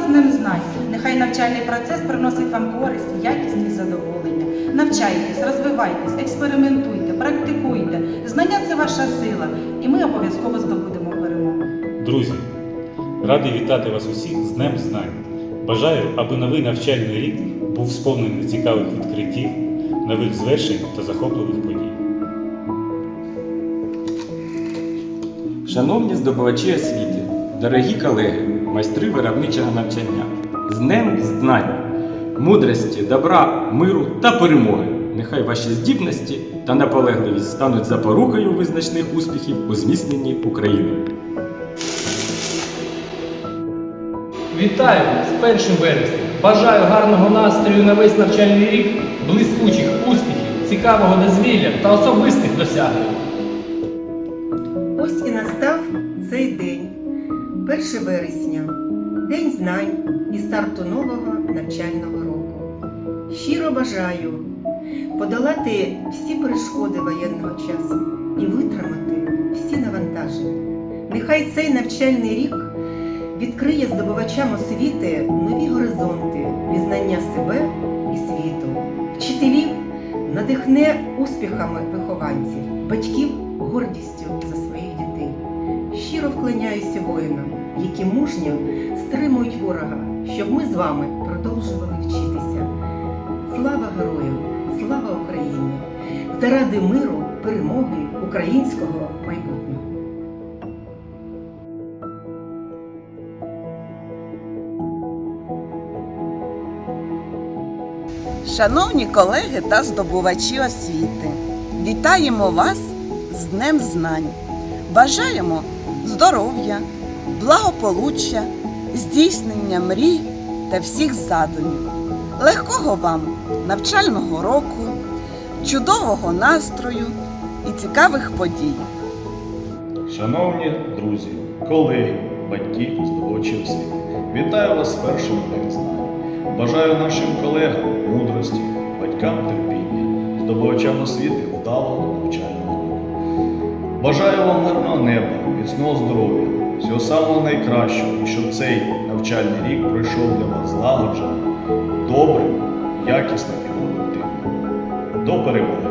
вас з Днем знань. Нехай навчальний процес приносить вам користь, якість і задоволення. Навчайтесь, розвивайтесь, експериментуйте, практикуйте. Знання це ваша сила, і ми обов'язково здобудемо перемогу. Друзі, радий вітати вас усіх з Днем Знань. Бажаю, аби новий навчальний рік був сповнений цікавих відкриттів, нових звершень та захопливих подій. Шановні здобувачі освіти, дорогі колеги, майстри виробничого навчання, з Днем знань, мудрості, добра, миру та перемоги. Нехай ваші здібності та наполегливість стануть запорукою визначних успіхів у зміцненні України. Вітаю з 1 вересня! Бажаю гарного настрою на весь навчальний рік, блискучих успіхів, цікавого дозвілля та особистих досягнень. Ось і настав цей день, 1 вересня, День знань і старту нового навчального року. Щиро бажаю подолати всі перешкоди воєнного часу і витримати всі навантаження. Нехай цей навчальний рік відкриє здобувачам освіти нові горизонти пізнання себе і світу, вчителів надихне успіхами вихованців, батьків гордістю за своїх. Щиро вклоняюся воїнам, які мужньо стримують ворога, щоб ми з вами продовжували вчитися. Слава героям! Слава Україні! Заради миру, перемоги українського майбутнього! Шановні колеги та здобувачі освіти, вітаємо вас з Днем Знань. Бажаємо здоров'я, благополуччя, здійснення мрій та всіх задумів, легкого вам навчального року, чудового настрою і цікавих подій. Шановні друзі, колеги, батьки, здобувачі освіти, вітаю вас з першим днем знань. Бажаю нашим колегам мудрості, батькам терпіння, здобувачам освіти вдалого року. Бажаю вам мирного неба, міцного здоров'я, всього самого найкращого, і щоб цей навчальний рік пройшов для вас злагоджено, добрим, якісним і продуктивним. До перемоги!